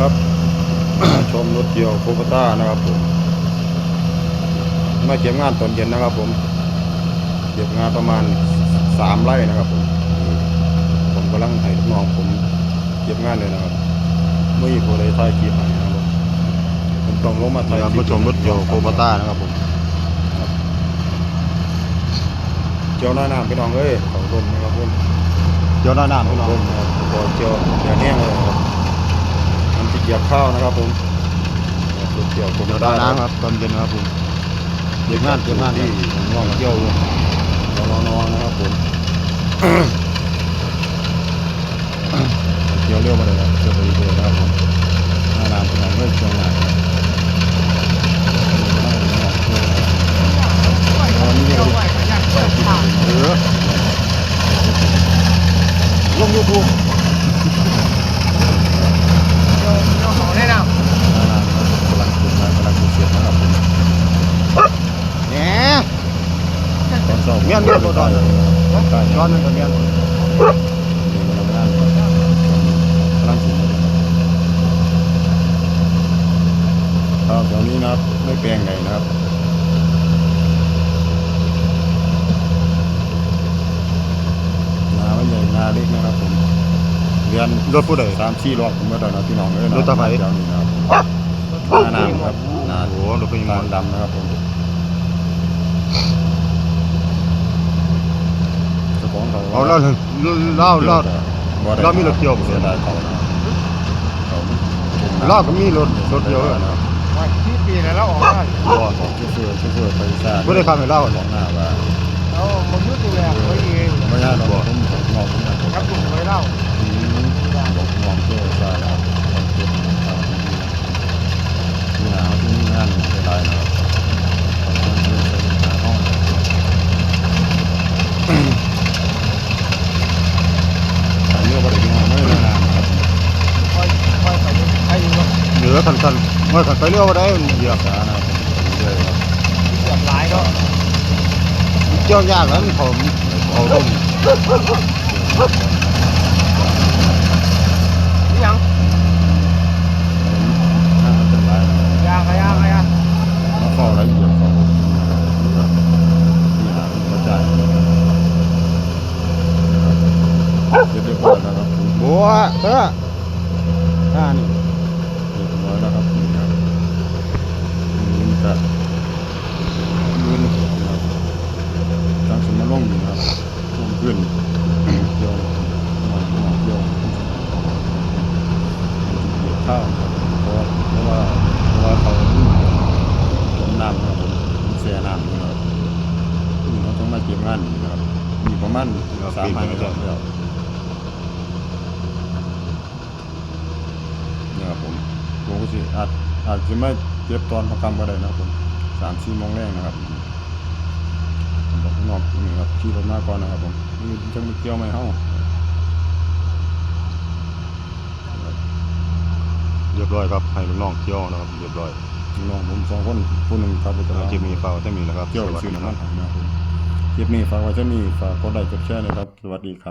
นะครับ ชมรถเกี่ยวโคโบต้านะครับผมมาเก็บงานตอนเย็นนะครับ ผมเก็บงานประมาณสามไร่นะครับ ผมนี่ผมกำลังให้ลูกน้องผมเก็บงานเลยนะครับไม่มีผู้ใดถ่ายคลิปให้นะครับผมผมต้องลงมาถ่ายนี่ครับคลิปผู้ชมรถเกี่ยวโคโบต้านะครับผมเจียวหน้าน้ำพี่น้องเอ้ยเขาลมนะครับผมเดี๋ยวหน้าหน้าเขาพี่น้องลมนะครับพอเจียวอย่าแห้งเลยนะครับมันจะเกี่ยวข้าวนะครับผมรถเกี่ยวโคโบเดี๋ยวหต้าน้านะครับน้ำครับตอนเย็นนะครับผมเก็บงานเก็บงานที่ที่น้องเที่ยวรอนอนนะครับผมเที่ยวเร็วมาเลยครับเที่ยวไปเรื่อยๆนะครับผมหน้าน้ำเป็นไงเมื่อช่วงไหนครับวันนี้เราเออลงยูทูบ หน้าน้ำครับกำลังขุดมากำลังขุดเสียบนะครับผม แหม ตอนเช้า เมียนเมียนตัวดอนช้อนหนึงกับเมียนครับตอนนี้นะครับไม่แปลงไหนนะครับนาไม่ใหญ่นาเล็กนะครับผมเรียนรถผู้ใดสามสี่รอบผมเมื่อตอนนั้นพี่น้องเอ้ยรถตะไคร้เดี๋ยวนี้นะครับนาหน้ำครับนาโอ้โหรถเป็นยังไงทางดำนะครับผม เจ้าเล่าเล่าเล่าเล่ามีรถเกี่ยวเสียดายเขาเล่าก็มีรถรถเกี่ยวที่ปีแล้วเราออกได้ออกชื่อเฟื่อชื่อเฟื่อไปซ่าบ่ได้เข้าไปเล่าขอกหน้าว่าเอามันยุติแล้วไปเองไม่ใช่หรอกผมผมงอกผมครับครับลุงไปเล่า อืมบอกมองเที่ยวใช่แล้วต้องเก็บเอาที่หนาวที่นี่งานไม่ได้นะครับต้องเดินไปหาห้อง อันนี้ก็ได้ยินมาไม่ได้นานนะครับค่อยค่อยไปใครอยู่เหนือสันสันเมื่อคันไปเลี้ยวบ่ได้เหยียบสานะครับเรื่อยครับเกือบหลายก็เจ้ายวยากแล้วมันผมเขาต้ม นี่ยัง น่าจะเป็นไรนะครับ ยางขยางขยาง มาเฝ้ารายละเอียดของที่หาหัวใจเรียบร้อยแล้ว ครับบัวเด้ออ่านี่เรียบร้อยแล้วครับนี่รับยืนกับยืนนะครับตั้งสมรลงอยู่นะครับลงขึ้นเกี่ยวหน่อยหน่อยเกี่ยวเหยียบข้าวเพราะเพราะว่าเพราะว่าเขาจมน้ำนะครับผมเสียน้ำนะครับเขาต้องมาเก็บงานนะครับมีประมาณสามพันแล้วแล้วนี่ครับผมผมก็ สิอาจอาจจะไม่เก็บตอนพอกรรมก็ได้นะครับผมสามสี่โมงแรกนะครับผมบอกข้างนอกนี่ครับขี่รถมาก่อนนะครับผมนี่จะมาเกี่ยวไหมเฮ้าเรียบร้อยครับให้ลูกน้องเกี่ยวนะครับเรียบร้อยน้องผมสองคนผู้หนึ่งครับจะจะมีเฝ้าจะมีแล้วครับเกี่ยวสกับวัสซื้อดีน้ำคมัรับนนะครับผมคลิปนี้ฝากไว้เท่านี้ฝากกดไลค์กดแชร์นะครับสวัสดีครับ